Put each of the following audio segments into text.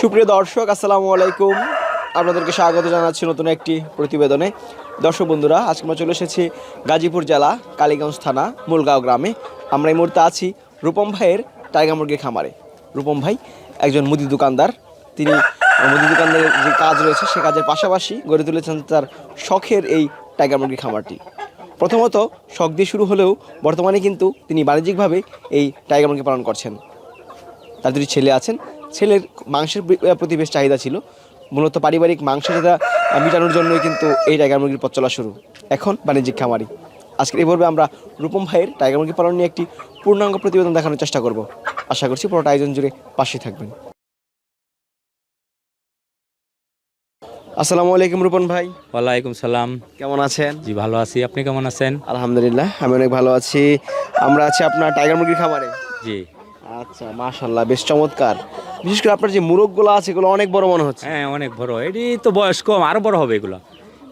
সুপ্রিয় দর্শক, আসসালামু আলাইকুম। আপনাদেরকে স্বাগত জানাচ্ছি নতুন একটি প্রতিবেদনে। দর্শক বন্ধুরা, আজকে আমরা চলে এসেছি গাজীপুর জেলা, কালীগঞ্জ থানা, মুলগাঁও গ্রামে। আমরা এই মুহূর্তে আছি রূপম ভাইয়ের টাইগার মুরগির খামারে। রূপম ভাই একজন মুদি দোকানদার। তিনি মুদি দোকানদারের যে কাজ রয়েছে, সে কাজের পাশাপাশি গড়ে তুলেছেন তার শখের এই টাইগার মুরগির খামারটি। প্রথমত, শখ দিয়ে শুরু হলেও বর্তমানে কিন্তু তিনি বাণিজ্যিকভাবে এই টাইগার মুরগি পালন করছেন। তার দুটি ছেলে আছেন ছেলের মাংসের প্রতি বেশ চাহিদা ছিল। মূলত পারিবারিক মাংস চাহিদা মেটানোর জন্যই কিন্তু এই টাইগার মুরগির পথ চলা শুরু। এখন বাণিজ্যিক খামারি। আজকের এই পর্বে আমরা রূপম ভাইয়ের টাইগার মুরগি পালন নিয়ে একটি পূর্ণাঙ্গ প্রতিবেদন দেখানোর চেষ্টা করব। আশা করছি পুরোটা আয়োজন জুড়ে পাশে থাকবেন। আসসালামু আলাইকুম রূপন ভাই। ওয়ালাইকুম সালাম। কেমন আছেন? জি ভালো আছি। আপনি কেমন আছেন? আলহামদুলিল্লাহ আমি অনেক ভালো আছি। আমরা আছি আপনার টাইগার মুরগির খামারে। জি। আচ্ছা মাশাল্লাহ বেশ চমৎকার। বিশেষ করে আপনার যে মুরগগুলো আছে এগুলো অনেক বড় মনে হচ্ছে। হ্যাঁ অনেক বড়। এটি তো বয়স কম আরও বড় হবে এগুলো।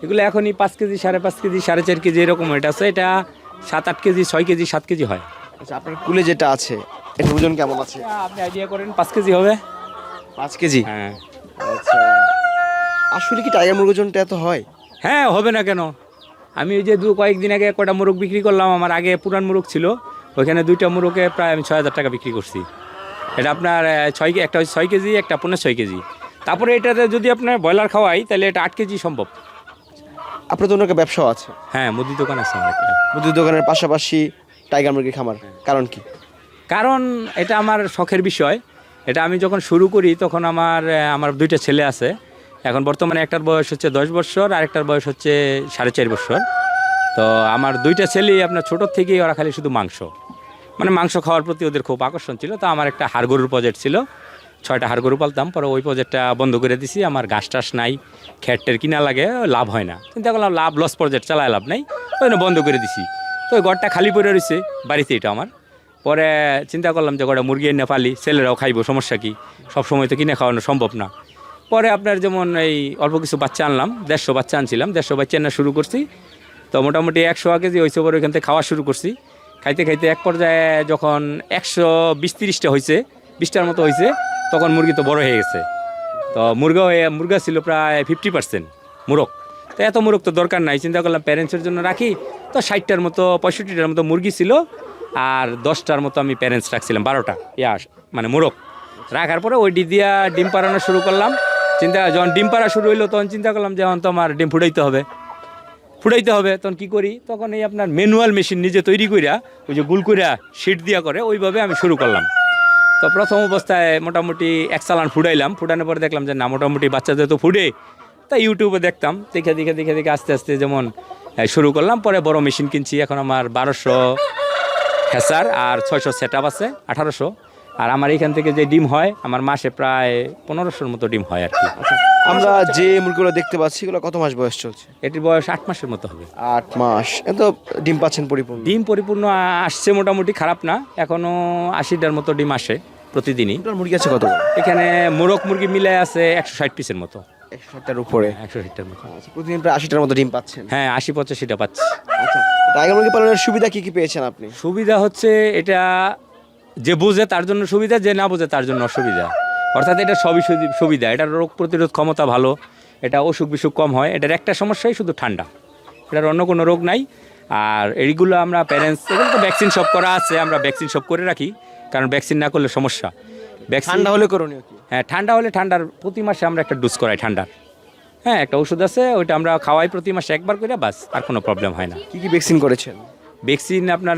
এগুলো এখনই পাঁচ কেজি সাড়ে পাঁচ কেজি সাড়ে চার কেজি এরকম এটা আছে। এটা সাত আট কেজি ছয় কেজি সাত কেজি হয়। আচ্ছা আপনার কুলে যেটা আছে এর ওজন কেমন আছে? আপনি আইডিয়া করেন পাঁচ কেজি হবে। পাঁচ কেজি? হ্যাঁ। আচ্ছা। আসলে কি টাইগার মুরগির ওজনটা এত হয়? হ্যাঁ হবে না কেন। আমি ওই যে দু কয়েকদিন আগে কটা মুরগ বিক্রি করলাম আমার আগে পুরান মুরগ ছিল। ওইখানে দুইটা মুরগে প্রায় আমি ছয় হাজার টাকা বিক্রি করছি। এটা আপনার ছয় একটা হচ্ছে ছয় কেজি একটা পনেরো ছয় কেজি। তারপরে এটাতে যদি আপনার ব্রয়লার খাওয়াই তাহলে এটা আট কেজি সম্ভব। আপনার তো একটা ব্যবসাও আছে? হ্যাঁ মুদি দোকান আছে আমার একটা। মুদির দোকানের পাশাপাশি টাইগার মুরগির খামার কারণ কি? কারণ এটা আমার শখের বিষয়। এটা আমি যখন শুরু করি তখন আমার আহ, আমার দুইটা ছেলে আছে। এখন বর্তমানে একটার বয়স হচ্ছে দশ বছর আর একটার বয়স হচ্ছে সাড়ে চার বছর। তো আমার দুইটা ছেলেই আপনার ছোটোর থেকেই ওরা খালি শুধু মাংস। মানে মাংস খাওয়ার প্রতি ওদের খুব আকর্ষণ ছিল। তো আমার একটা হাড়গরুর প্রজেক্ট ছিল। ছয়টা হাড়গরু পালতাম, পরে ওই প্রজেক্টটা বন্ধ করে দিছি। আমার গাছ টাস নাই খ্যাটের কিনা লাগে, লাভ হয় না। চিন্তা করলাম লাভ লস প্রজেক্ট চালায় লাভ নাই, ওই বন্ধ করে দিছি। তো ওই ঘরটা খালি পড়ে রয়েছে, বাড়িতে এটা আমার। পরে চিন্তা করলাম যে কটা মুরগি এনে পালি, ছেলেরাও খাইবো, সমস্যা কী? সব সময় তো কিনে খাওয়ানো সম্ভব না। পরে আপনার যেমন এই অল্প কিছু বাচ্চা আনলাম, দেড়শো বাচ্চা আনছিলাম, দেড়শো বাচ্চা আনা শুরু করছি। তো মোটামুটি একশো কেজি হয়েছে, পরে ওইখান থেকে খাওয়া শুরু করছি। খাইতে খাইতে এক পর্যায়ে যখন একশো বিশ তিরিশটা হয়েছে বিশটার মতো হয়েছে তখন মুরগি তো বড় হয়ে গেছে। তো মুরগা হয়ে, মুরগা ছিল প্রায় ফিফটি পার্সেন্ট মুরগ। তো এত মুরগ তো দরকার নাই, চিন্তা করলাম প্যারেন্টসের জন্য রাখি। তো ষাটটার মতো, পঁয়ষট্টিটার মতো মুরগি ছিল, আর দশটার মতো আমি প্যারেন্টস রাখছিলাম, বারোটা। ইয়া মানে মুরগ। রাখার পরে ওই ডি দিয়া ডিম পাড়ানো শুরু করলাম। চিন্তা, যখন ডিম পাড়া শুরু হইল, তখন চিন্তা করলাম যে এখন তো আমার ডিম ফুটাইতে হবে। ফুটাইতে হবে, তখন কি করি? তখন এই আপনার ম্যানুয়াল মেশিন নিজে তৈরি করিয়া ওই যে গুল করিয়া শিট দিয়া করে, ওইভাবে আমি শুরু করলাম। তো প্রথম অবস্থায় মোটামুটি এক চালান ফুটাইলাম। ফুটানোর পরে দেখলাম যে না, মোটামুটি বাচ্চাদের তো ফুটে, তাই ইউটিউবে দেখতাম। দেখে দেখে দেখে দেখে আস্তে আস্তে যেমন শুরু করলাম। পরে বড় মেশিন কিনছি, এখন আমার বারোশো হ্যাসার আর ছয়শো সেট আছে, আঠারোশো। আর আমার এখান থেকে যে ডিম হয়, আমার মাসে প্রায় পনেরোশোর মতো ডিম হয় আর কি। আমরা যে মুরগিগুলো দেখতে পাচ্ছি এগুলো কত মাস বয়স চলছে? এটির বয়স আট মাসের মতো হবে। আট মাস। এত ডিম পাচ্ছেন পরিপূর্ণ। ডিম পরিপূর্ণ আসছে মোটামুটি খারাপ না। এখনও আশিটার মতো ডিম আসে প্রতিদিনই। মুরগি আছে কত এখানে মোরগ মুরগি মিলে আছে একশো ষাট পিসের মতো। একশো ষাটটার উপরে? একশো ষাটটার মতো। আচ্ছা প্রতিদিন প্রায় আশিটার মতো ডিম পাচ্ছেন। হ্যাঁ আশি পঁচাশিটা পাচ্ছি। আচ্ছা টাইগার মুরগি পালনের সুবিধা কি কি পেয়েছেন আপনি? সুবিধা হচ্ছে এটা যে বোঝে তার জন্য সুবিধা যে না বোঝে তার জন্য অসুবিধা। অর্থাৎ এটা সবই সুবি- সুবিধা। এটার রোগ প্রতিরোধ ক্ষমতা ভালো এটা অসুখ বিসুখ কম হয় এটার একটা সমস্যাই শুধু ঠান্ডা। এটার অন্য কোনো রোগ নাই। আর এইগুলো আমরা প্যারেন্টস এগুলো তো ভ্যাকসিন সব করা আছে আমরা ভ্যাকসিন সব করে রাখি কারণ ভ্যাকসিন না করলে সমস্যা। ঠান্ডা হলে করণীয় হ্যাঁ ঠান্ডা হলে ঠান্ডার প্রতি মাসে আমরা একটা ডোজ করাই ঠান্ডার। হ্যাঁ একটা ওষুধ আছে ওইটা আমরা খাওয়াই প্রতি মাসে একবার করে বাস আর কোনো প্রবলেম হয় না। কী কী ভ্যাকসিন করেছেন? ভ্যাকসিন আপনার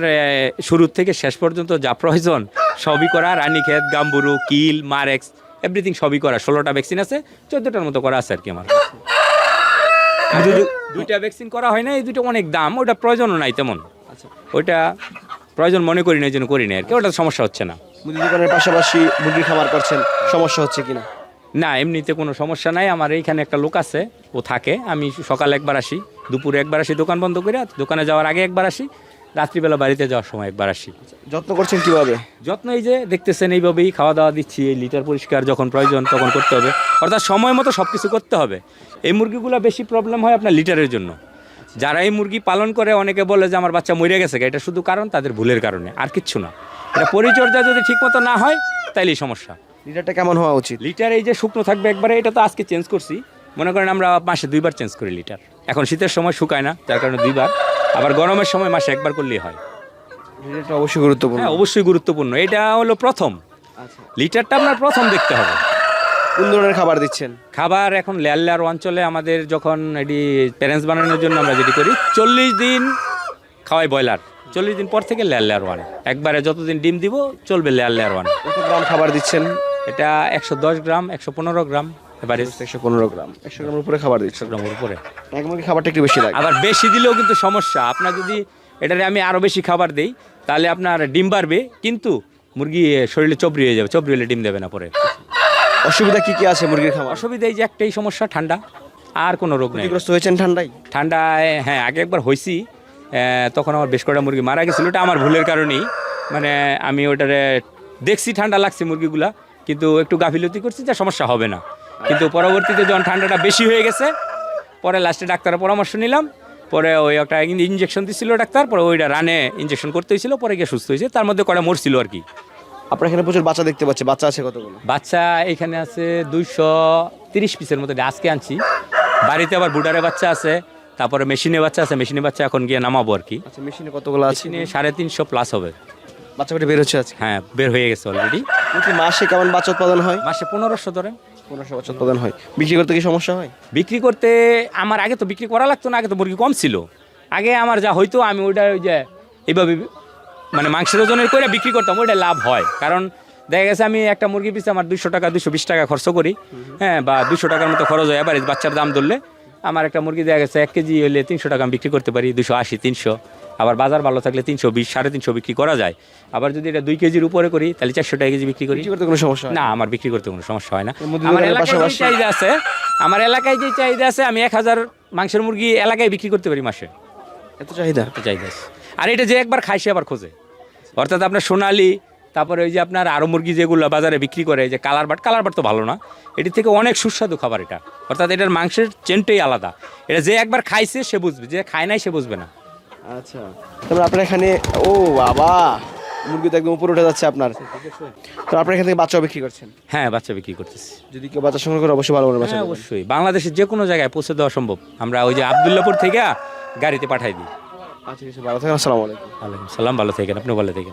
শুরুর থেকে শেষ পর্যন্ত যা প্রয়োজন সবই করা। রানীক্ষেত গাম্বুরু কিল মারেক্স এভরিথিং সবই করা ষোলোটা ভ্যাকসিন আছে চোদ্দোটার মতো করা আছে আর কি আমার। দুইটা ভ্যাকসিন করা হয় না এই দুটো অনেক দাম ওটা প্রয়োজনও নাই তেমন। আচ্ছা। ওইটা প্রয়োজন মনে করি না এই জন্য করি না আর কি ওটা সমস্যা হচ্ছে না। মুদি দোকানের পাশাপাশি মুরগির খামার করছেন সমস্যা হচ্ছে কিনা? না এমনিতে কোনো সমস্যা নাই আমার এইখানে একটা লোক আছে ও থাকে আমি সকালে একবার আসি দুপুরে একবার আসি দোকান বন্ধ করে দোকানে যাওয়ার আগে একবার আসি রাত্রিবেলা বাড়িতে যাওয়ার সময় একবার আসি। যত্ন করছেন কীভাবে? যত্ন এই যে দেখতেছেন এইভাবেই খাওয়া দাওয়া দিচ্ছি এই লিটার পরিষ্কার যখন প্রয়োজন তখন করতে হবে। অর্থাৎ সময় মতো সব কিছু করতে হবে। এই মুরগিগুলো বেশি প্রবলেম হয় আপনার লিটারের জন্য। যারা এই মুরগি পালন করে অনেকে বলে যে আমার বাচ্চা মরে গেছে এটা শুধু কারণ তাদের ভুলের কারণে আর কিচ্ছু না। এটা পরিচর্যা যদি ঠিকমতো না হয় তাইলেই সমস্যা। লিটারটা কেমন হওয়া উচিত? লিটার এই যে শুকনো থাকবে একবারে এটা তো আজকে চেঞ্জ করছি। মনে করেন আমরা মাসে দুইবার চেঞ্জ করি লিটার। এখন শীতের সময় শুকায় না যার কারণে দুইবার। আবার গরমের সময় মাসে একবার করলেই হয়। অবশ্যই গুরুত্বপূর্ণ। হ্যাঁ অবশ্যই গুরুত্বপূর্ণ। এটা হলো প্রথম। আচ্ছা। লিটারটা আপনার প্রথম দেখতে হবে। কোন ধরনের খাবার দিচ্ছেন। খাবার এখন লেয়ার লেয়ার অঞ্চলে আমাদের যখন এটি প্যারেন্টস বানানোর জন্য আমরা যেটি করি চল্লিশ দিন খাওয়াই ব্রয়লার। চল্লিশ দিন পর থেকে লেয়ার লেয়ার ওয়ান। একবারে যতদিন ডিম দিব চলবে লেয়ার লেয়ার ওয়ান। কত গ্রাম খাবার দিচ্ছেন? এটা একশো দশ গ্রাম একশো পনেরো গ্রাম। এবারে একশো পনেরো গ্রাম। একশো গ্রামের উপরে খাবার দিচ্ছেন একশো গ্রামের উপরে। এক খাবারটা একটু বেশি লাগে। আবার বেশি দিলেও কিন্তু সমস্যা। আপনার যদি এটারে আমি আরও বেশি খাবার দেই তাহলে আপনার ডিম বাড়বে কিন্তু মুরগি শরীরে চবরি হয়ে যাবে চবরি হলে ডিম দেবে না পরে। অসুবিধা কি কি আছে মুরগির খাবার অসুবিধা এই যে একটাই সমস্যা ঠান্ডা। আর কোনো রোগ নেই। হয়েছেন ঠান্ডায়? ঠান্ডায় হ্যাঁ আগে একবার হয়েছি তখন আমার বেশ কটা মুরগি মারা গেছিল ওটা আমার ভুলের কারণেই। মানে আমি ওটারে দেখছি ঠান্ডা লাগছে মুরগিগুলা কিন্তু একটু গাফিলতি করছি যে সমস্যা হবে না। কিন্তু পরবর্তীতে যখন ঠান্ডাটা বেশি হয়ে গেছে পরে লাস্টে ডাক্তারের পরামর্শ নিলাম। পরে ওই একটা ইঞ্জেকশন দিছিল ডাক্তার পরে ওইটা রানে ইঞ্জেকশন করতে হয়েছিল পরে গিয়ে সুস্থ হয়েছে। তার মধ্যে কটা মরছিল আর কি। আপনার এখানে প্রচুর বাচ্চা দেখতে পাচ্ছি। বাচ্চা আছে কতগুলো? বাচ্চা এখানে আছে দুইশো তিরিশ পিসের মতো আজকে আনছি। বাড়িতে আবার বুডারে বাচ্চা আছে তারপরে মেশিনে বাচ্চা আছে মেশিনে বাচ্চা এখন গিয়ে নামাবো আর কি। আচ্ছা মেশিনে কতগুলো আছে? মেশিনে সাড়ে তিনশো প্লাস হবে। বাচ্চা বের হচ্ছে আজকে? হ্যাঁ বের হয়ে গেছে অলরেডি মাসে কেমন বাচ্চা উৎপাদন হয়? মাসে পনেরোশো ধরেন। পনেরোশো বাচ্চা উৎপাদন হয়। বিক্রি করতে কি সমস্যা হয়? বিক্রি করতে আমার আগে তো বিক্রি করা লাগতো না, আগে তো মুরগি কম ছিল। আগে আমার যা হয়তো আমি ওইটা ওই যে এইভাবে মানে মাংসের ওজনের করে বিক্রি করতাম, ওইটা লাভ হয়। কারণ দেখা গেছে আমি একটা মুরগি পিছনে আমার দুশো টাকা দুশো বিশ টাকা খরচ করি। হ্যাঁ বা দুশো টাকার মতো খরচ হয় এবার বাচ্চার দাম ধরলে। আমার একটা মুরগি দেখা গেছে এক কেজি হলে তিনশো টাকা আমি বিক্রি করতে পারি দুশো আশি, তিনশো। আবার বাজার ভালো থাকলে তিনশো বিশ সাড়ে তিনশো বিক্রি করা যায়। আবার যদি এটা দুই কেজির উপরে করি তাহলে চারশো টাকা কেজি বিক্রি করি। করতে কোনো সমস্যা না আমার বিক্রি করতে কোনো সমস্যা হয় না। আমার এলাকায় যে চাহিদা আছে আমার এলাকায় যে চাহিদা আছে আমি এক হাজার মাংসের মুরগি এলাকায় বিক্রি করতে পারি মাসে। এত চাহিদা? এত চাহিদা আছে। আর এটা যে একবার সে আবার খোঁজে। অর্থাৎ আপনার সোনালি তারপরে ওই যে আপনার আরও মুরগি যেগুলো বাজারে বিক্রি করে যে কালার বাট কালার বাট তো ভালো না। এটি থেকে অনেক সুস্বাদু খাবার এটা। অর্থাৎ এটার মাংসের চেনটাই আলাদা। এটা যে একবার খাইছে সে বুঝবে। যে খায় নাই সে বুঝবে না। আচ্ছা। তারপর আপনার এখানে ও বাবা মুরগি তো একদম উপরে উঠে যাচ্ছে আপনার। তো আপনার এখান থেকে বাচ্চা বিক্রি করছেন? হ্যাঁ বাচ্চা বিক্রি করতেছি। যদি কেউ বাচ্চা সংগ্রহ করে অবশ্যই ভালো ভালো বাচ্চা হ্যাঁ অবশ্যই। বাংলাদেশের যে কোনো জায়গায় পৌঁছে দেওয়া সম্ভব। আমরা ওই যে আবদুল্লাপুর থেকে গাড়িতে পাঠাই দিই। আচ্ছা ভালো থাকেন আসসালামু আলাইকুম। ওয়ালাইকুম সালাম ভালো থাকেন আপনি ভালো থাকেন।